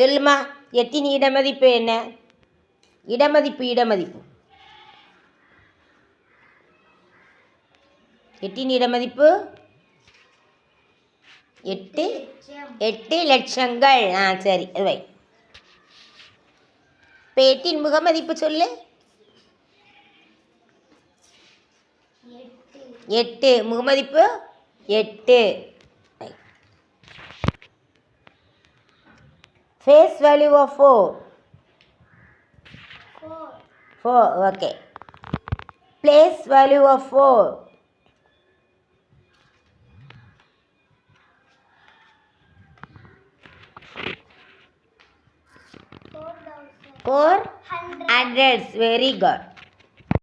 சொல்லுமா எத்தினி இடமதிப்பு என்ன? இடமதிப்பு இடமதிப்பு. எட்டின் இடமதிப்பு? எட்டு எட்டு லட்சங்கள். ஆ சரி வை இப்போ எட்டின் முகமதிப்பு சொல்லு? எட்டு முகமதிப்பு? எட்டு. face value of 4? 4. 4, okay. Place value of 4. Four hundreds. Very good.